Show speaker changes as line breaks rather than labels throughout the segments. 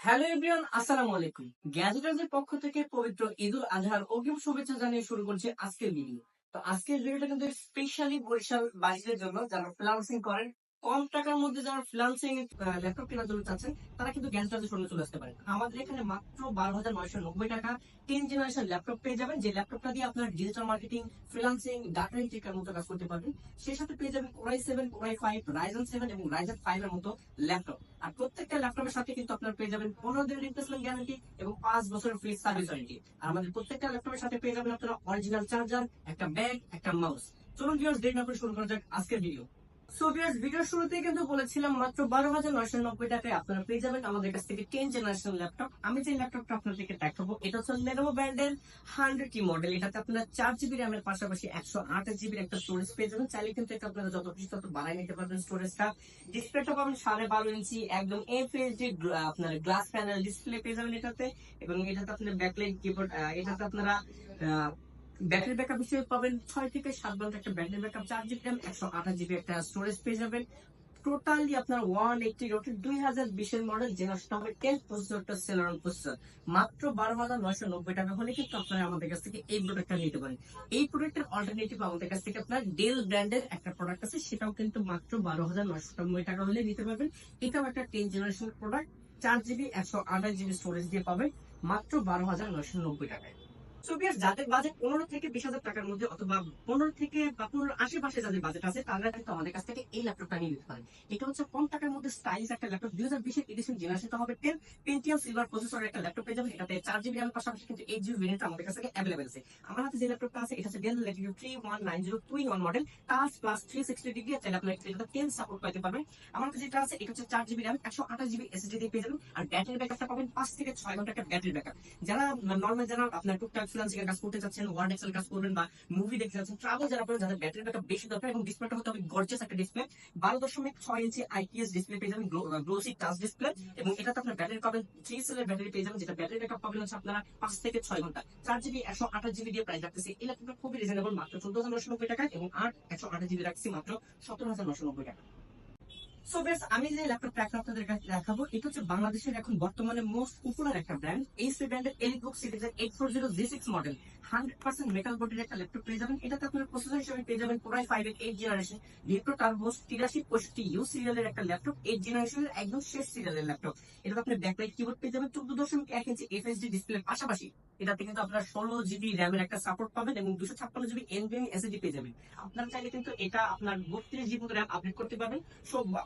Hello everyone, আসসালামু আলাইকুম। গ্যাজেটার্সের পক্ষ থেকে পবিত্র ঈদুল আজহার অগ্রিম শুভেচ্ছা জানিয়ে শুরু করছে আজকের ভিডিও তো আজকের ভিডিওটা কিন্তু স্পেশালি বরিশাল বাসীদের জন্য, যারা ফ্রিলান্সিং করেন, কম টাকার মধ্যে যারা ফ্রিলান্সিং ল্যাপটপ কেনার জন্য চাচ্ছেন, তারা কিন্তু গ্যাজেটার্সের সঙ্গে চলে আসতে পারেন। আমাদের এখানে মাত্র বারো হাজার নয়শো নব্বই টাকা টেন জেনারেশন ল্যাপটপ পেয়ে যাবেন। যে ল্যাপটপটা দিয়ে আপনার ডিজিটাল মার্কেটিং ফ্রিলান্সিং ডাটা এন্ট্রিকার মতো কাজ করতে পারবেন সেই সাথে পেয়ে যাবেন core i seven core i five Ryzen seven এবং রাইজন ফাইভ এর মতো ল্যাপটপ আর প্রত্যেকটা ল্যাপটপের সাথে কিন্তু আপনার পেয়ে যাবেন পনেরো দিনের রিপ্লেসমেন্ট গ্যারান্টি এবং পাঁচ বছরের ফ্রি সার্ভিস ওয়ারেন্টি আর আমাদের প্রত্যেকটা ল্যাপটপের সাথে পেয়ে যাবেন আপনারা অরিজিনাল চার্জার একটা ব্যাগ একটা মাউস চলুন ভিউয়ার্স দেরি না করে শুরু করা যাক আজকের ভিডিও সো ভিউয়ার্স ভিডিওর শুরুতে কিন্তু বলেছিলাম মাত্র বারো হাজার নয়শো নব্বই টাকায় আপনারা পেয়ে যাবেন আমাদের ল্যাপটপ আমি যে ল্যাপটপটা আপনাদেরকে দেখাবো, এটা হচ্ছে লেনোভো ব্র্যান্ডের হান্ড্রেড টি মডেল এটাতে আপনারা চার জিবি র্যামের পাশাপাশি একশো আঠাশ জিবির একটা স্টোরেজ পেয়ে যাবেন। চাইলে কিন্তু এটা আপনারা যত খুশি তত বাড়াই নিতে পারবেন স্টোরেজটা ডিসপ্লেটা পাবেন সাড়ে বারো ইঞ্চি, একদম এফ আপনার গ্লাস প্যানেল ডিসপ্লে পেয়ে যাবেন এটাতে। এবং এটাতে আপনার ব্যাকলাইট কিবোর্ড এটাতে আপনারা ব্যাটারি ব্যাকআপ হিসেবে পাবেন ছয় থেকে সাত ঘণ্টা একটা ব্যাটারি ব্যাকআপ চার জিবি র্যাম একশো আঠাশ জিবি একটা স্টোরেজ পেয়ে যাবেন। টোটালি আপনার ওয়ান এইটি রোটের দুই হাজার বিশের মডেল জেনারেশন হবে টেন প্রসেসরটা সেলরন প্রসেসর মাত্র বারো হাজার নয়শো নব্বই টাকা হলে কিন্তু আপনারা আমাদের কাছ থেকে এই প্রোডাক্টটা নিতে পারেন। এই প্রোডাক্টের অল্টারনেটিভ আমাদের কাছ থেকে আপনার ডেল ব্র্যান্ডের একটা প্রোডাক্ট আছে, সেটাও কিন্তু মাত্র বারো হাজার নয়শো নব্বই টাকা হলে নিতে পারবেন। এটাও একটা টেন জেনারেশন প্রোডাক্ট চার জিবি, একশো আঠাশ জিবি স্টোরেজ দিয়ে পাবেন। মাত্র বারো হাজার নয়শো নব্বই টাকায়। Viewers, যাদের বাজেট পনেরো থেকে বিশ হাজার টাকার মধ্যে অথবা পনেরো থেকে বা পনেরো আশেপাশে যাদের বাজেট আছে তারা কিন্তু আমাদের কাছ থেকে এই ল্যাপটপটা নিয়ে নিতে পারেন। এটা হচ্ছে কম টাকার মধ্যে স্টাইলিশ একটা ল্যাপটপ দুই হাজার বিশের এডিশন জেনারেশন হবে টেন পেন্টিয়াম সিলভার প্রসেসরের একটা ল্যাপটপ পেয়ে যাবেন। এটাতে চার জিবি র্যামের পাশাপাশি কিন্তু এইট জিবি ভেরিয়েন্ট আমাদের কাছ অ্যাভেলেবেল আছে। আমার হাতে যে ল্যাপটপটা আছে এটা হচ্ছে Dell Latitude three one nine zero two one model touch plus three sixty degree চাইলে আপনার এটা টেন সাপোর্ট পাইতে পারবেন। আমার কাছে যেটা আছে এটা হচ্ছে চার জিবি র্যাম একশো আঠাশ জিবি এসএসডি দিয়ে পেয়ে যাবেন। আর ব্যাটারি ব্যাকআপটা পাবেন পাঁচ থেকে ছয় ঘণ্টা একটা ব্যাটারি ব্যাকআপ যারা নর্মাল যারা আপনার টুকটাক ফ্রিলান্সিং কাজ করতে চাচ্ছেন ওয়ার্ড এক্সেল কাজ করবেন বা মুভি দেখতে যাচ্ছেন ট্রাভেল যারা করেন, যাদের ব্যাটারি ব্যাকআপ বেশি দরকার এবং ডিসপ্লেটা হতে হবে গর্জিয়াস একটা ডিসপ্লে বারো দশমিক ছয় ইঞ্চি আইপিএস ডিসপ্লে পেয়ে যাবেন গ্লোসি টাচ ডিসপ্লে এবং এটাতে আপনার ব্যাটারি পাবেন থ্রি সেলের ব্যাটারি পেয়ে যাবেন, যেটা ব্যাটারি ব্যাকআপ পাবেন হচ্ছে আপনারা পাঁচ থেকে ছয় ঘণ্টা। চার জিবি একশো আঠাশ জিবি দিয়ে প্রাইস রাখতেছি। এই ল্যাপটপটা খুবই রিজনেবল মাত্র চোদ্দ হাজার নশো নব্বই টাকা এবং আট একশো আঠাশ জিবি রাখছি মাত্র সতেরো হাজার নশো নব্বই টাকা। সো বেশ আমি যে ল্যাপটপটা এখন আপনাদের কাছে দেখাবো, এটা হচ্ছে বাংলাদেশের এখন বর্তমানে মোস্ট পপুলার একটা ব্র্যান্ড এই ব্র্যান্ডের eight four zero G six model hundred percent metal বডির একটা ল্যাপটপ পেয়ে যাবেন। এটাতে আপনার প্রসেসর হিসেবে পেয়ে যাবেন ফাইভ এর এইট জেনারেশন টার্বোস তিরাশি পঁয়ষট্টি ইউ সিরিয়ালের একটা ল্যাপটপ এইট জেনারেশনের একদম শেষ সিরিয়ালের ল্যাপটপ আপনি ব্যাকলাইট কিবোর্ড পেয়ে যাবেন, চোদ্দ দশমিক এক ইঞ্চি এফএসডি ডিসপ্লের পাশাপাশি এটাতে কিন্তু আপনার ষোলো জিবি র্যামের একটা সাপোর্ট পাবেন এবং দুশো ছাপ্পান্ন জিবি এনবিএম এসএসডি পেয়ে যাবেন। আপনারা চাইলে কিন্তু এটা আপনার বত্রিশ জিবি র্যাম আপডেট করতে পারবেন। সব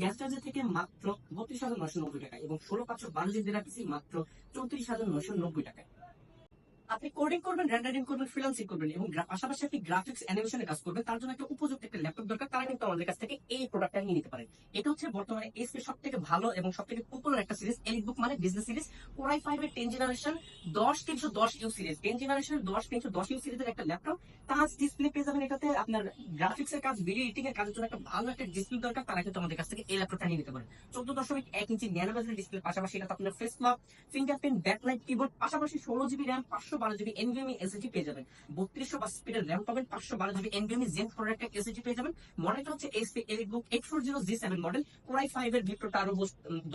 গ্যাস থেকে মাত্র বত্রিশ হাজার নয়শো নব্বই টাকা এবং ষোলো পাঁচশো বারো জিবি রাখতেছি মাত্র চৌত্রিশ হাজার নয়শো নব্বই টাকায়। আপনি কোডিং করবেন র্যান্ডারিং করবেন ফ্রিলান্সিং করবেন এবং পাশাপাশি আপনি গ্রাফিক্স অ্যানিমেশনে কাজ করবেন, তার জন্য একটা উপযুক্ত একটা ল্যাপটপ দরকার। তারা কিন্তু আমাদের কাছ থেকে এই প্রোডাক্টটা নিয়ে নিতে পারেন এটা হচ্ছে বর্তমানে এসপি সব থেকে ভালো এবং সব থেকে পপুলার একটা সিরিজ এলিট বুক মানে business series core i five এর টেন জেনারেশন দশ তিনশো দশ ইউ সিরিজ টেন জেনারেশন দশ তিনশো দশ ইউ সিরিজের একটা ল্যাপটপ টাচ ডিসপ্লে পেয়ে যাবেন এটাতে আপনার গ্রাফিক্স এর কাজ ভিডিও এডিটিং এর কাজের জন্য একটা ভালো একটা ডিসপ্লে দরকার। তারা কিন্তু আমাদের কাছ থেকে এই ল্যাপটপটা নিয়ে নিতে পারেন চোদ্দ দশমিক এক ইঞ্চি ন্যানোবাজের ডিসপ্লে পাশাপাশি এটা আপনার face lock fingerprint backlight keyboard পাশাপাশি ষোলো জিবি র্যাম পাঁচশো বারো জিবি এনভিএমই এসএসডি পেয়ে যাবেন। বত্রিশশো বাস স্পিডের র্যাম পাবেন, পাঁচশো বারো জিবি এনভিএমই জেন ফোর একটা এসএসডি পেয়ে যাবেন। মডেলটা হচ্ছে SP elite book eight four zero G seven model core i five এর ভিক্টর টারো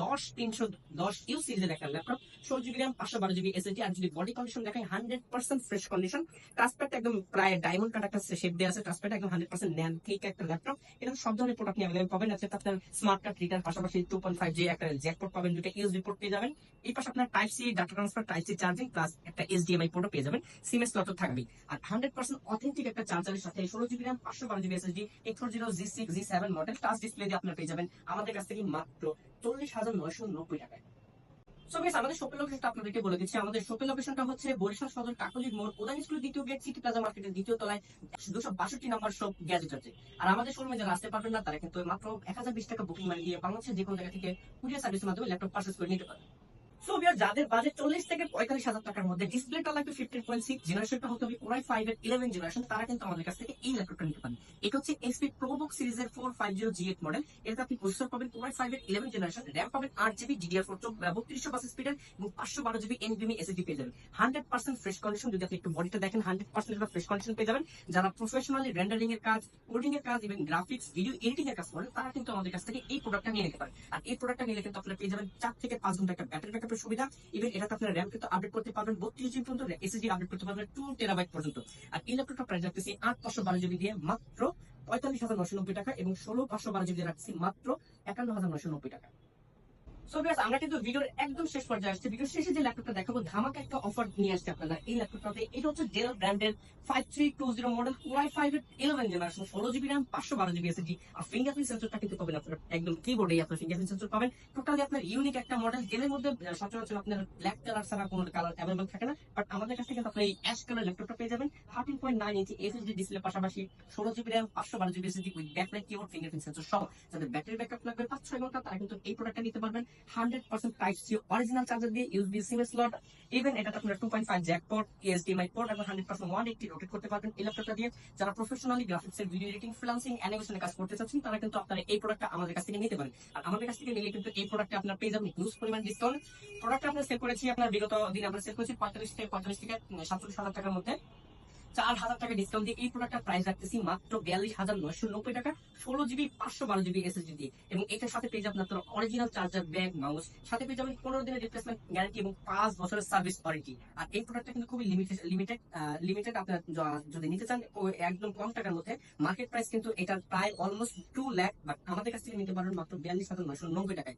দশ, তিনশো দশ ইউ সিরিজের একটা ল্যাপটপ ষোলো জিবি র্যাম পাঁচশো বারো জিবি এসএসডি আর যদি বডি কন্ডিশন দেখায় hundred percent fresh condition touchpad একদম প্রায় ডায়মন্ড কাট একটা শেপ দেওয়া আছে টাচপ্যাড একদম হান্ড্রেড পার্সেন্ট ন্যান ঠিক একটা ল্যাপটপ এরকম সব ধরনের প্রোডাক্ট আপনি অ্যাভেলেবল পাবেন। আছে আপনার স্মার্ট কার্ড রিটার পাশাপাশি টু পয়েন্ট ফাইভ জি একটা জ্যাক পোর্ট পাবেন দুটো ইউএসবি পোর্ট পেয়ে যাবেন। এই পাশে আপনার type C data transfer type C charging plus একটা এইচডিএমআই পোর্টও পেয়ে যাবেন। সিম স্লট থাকবে আর হান্ড্রেড পার্সেন্ট অথেন্টিক একটা চার্জারের সাথে ষোলো জিবি র্যাম পাঁচশো বারো GB SSD eight four zero G six G seven model touch display দিয়ে আপনার পেয়ে যাবেন। আমাদের কাছ থেকে মাত্র চল্লিশ হাজার নয়শো নব্বই টাকায়। আমাদের লোকেশনটা হচ্ছে বরিশাল সদর কাকলির মোড় উদান স্কুলের দ্বিতীয় গেট সিটি প্লাজা মার্কেটের দ্বিতীয় তলায়, দুশো বাষট্টি নাম্বার শপ গ্যাজেট আছে। আর আমাদের শোরুমে যারা আসতে পারবেন না, তারা কিন্তু মাত্র এক হাজার বিশ টাকা বুকিং মানি দিয়ে বাংলাদেশের যে কোনো জায়গা থেকে কুরিয়ার সার্ভিসের মাধ্যমে ল্যাপটপ করে নিতে পারেন সো যাদের বাজেট চল্লিশ থেকে পঁয়তাল্লিশ হাজার টাকার মধ্যে ডিসপ্লেটা লাগবে ফিফটিন পয়েন্ট সিক্স জেনারেশনটা হতে হবে ফাইভ এর ইলেভেন জেনারেশন তারা কিন্তু আমাদের কাছ থেকে এই ল্যাপটপটা নিতে পারেন এটা হচ্ছে এসপি প্রোবুক সিরিজের four five zero G eight model আপনি প্রসেসর পাবেন ফাইভ এর ইলেভেন জেনারেশন র্যাম পাবেন আট জিবি ডিডিআর ফোর বত্রিশশো বাস স্পিডের এবং পাঁচশো বারো জিবি এসএসডি পেয়ে যাবেন। হান্ড্রেড পার্সেন্ট ফ্রেশ কন্ডিশন যদি আপনি একটু বডিটা দেখেন হান্ড্রেড পার্সেন্ট ফ্রেশ কন্ডিশন পেয়ে যাবেন। যারা প্রফেশনালি রেন্ডারিং এর কাজ কোডিং এর কাজ এবং গ্রাফিক্স ভিডিও এডিটিং এর কাজ করেন, তারা কিন্তু আমাদের কাছ থেকে এই প্রোডাক্টটা নিয়ে নিতে পারেন আর এই প্রোডাক্টটা নিলে কিন্তু আপনারা পেয়ে যাবেন চার থেকে পাঁচ ঘণ্টা একটা ব্যাটারি ব্যাকআপের সুবিধা। ইভেন এটাতে আপনার র্যাম কিন্তু আপডেট করতে পারবেন। বত্রিশ জিবি পর্যন্ত এসএসডি আপডেট করতে পারবেন টু টেরাবাইট পর্যন্ত। আর এই ল্যাপটপটা প্রাইস রাখতেছি আট পাঁচশো বারো জিবি দিয়ে মাত্র পঁয়তাল্লিশ হাজার নশো নব্বই টাকা এবং ষোলো পাঁচশো বারো জিবি রাখছি মাত্র একান্ন হাজার নশো নব্বই টাকা। আমরা কিন্তু ভিডিওর একদম শেষ পর্যায়ে আসছি। ভিডিওর শেষে যে ল্যাপটপটা দেখাবো, ধামাকা একটা অফার নিয়ে আসছে আপনারা। এই ল্যাপটপটাতে এটা হচ্ছে ডেল ব্র্যান্ডের five three two zero model core i five eleven generation ষোলো জিবি র্যাম পাঁচশো বারো জিবি এসএসডি আর ফিঙ্গারপ্রিন্ট সেন্সরটা কিন্তু পাবেন আপনার। একদম কিবোর্ডে আপনার ফিঙ্গারপ্রিন্ট সেন্সর পাবেন। টোটালি আপনার ইউনিক একটা মডেল ডেলের মধ্যে সচরাচর আপনার ব্ল্যাক কালার ছাড়া কোনো কালার অ্যাভেলেবল থাকে না। বাট আমাদের কাছ থেকে কিন্তু আপনি এই অ্যাশ কালার ল্যাপটপটা পেয়ে যাবেন। Thirteen point nine inch SSD display পাশাপাশি ষোলো জিবি র্যাম পাঁচশো বারো GB SSD with backlight keyboard fingerprint sensor সহ। যাদের ব্যাটারি ব্যাকআপ লাগবে, পাঁচ ছয় ঘণ্টা তারা কিন্তু এই প্রোডাক্টটা নিতে পারবেন। যারা প্রফেশনালি গ্রাফিক্স এর ভিডিও কাজ করতে চাচ্ছেন, তারা কিন্তু আপনারা এই প্রোডাক্টটা আমাদের কাছ নিতে পারেন। আমাদের কাছ থেকে নিলে কিন্তু এই প্রোডাক্টটা আপনার পেয়ে যাবেন হিউজ আমরা সেল করেছি আপনার বিগত দিন, আমরা সেল করেছি পঁয়তাল্লিশ থেকে পঁয়তাল্লিশ থেকে সাতচল্লিশ হাজার টাকার মধ্যে। চার হাজার টাকা ডিসকাউন্ট দিয়ে এই প্রোডাক্টটা প্রাইস রাখতেছি মাত্র বিয়াল্লিশ হাজার নয়শো নব্বই টাকা, ষোলো জিবি পাঁচশো বারো জিবি এসএসডি দিয়ে। এবং এটার সাথে পেয়ে যাবেন আপনার অরিজিনাল চার্জার ব্যাগ মাউস সাথে পেয়ে যাবেন পনেরো দিনের রিপ্লেসমেন্ট গ্যারান্টি এবং পাঁচ বছরের সার্ভিস ওয়ারেন্টি আর এই প্রোডাক্টটা কিন্তু খুবই লিমিটেড লিমিটেড লিমিটেড আপনার যদি নিতে চান একদম কম টাকার মধ্যে। মার্কেট প্রাইস কিন্তু এটার প্রায় অলমোস্ট টু ল্যাক বাট আমাদের কাছ থেকে নিতে পারবেন মাত্র বিয়াল্লিশ হাজার নয়শো নব্বই টাকায়।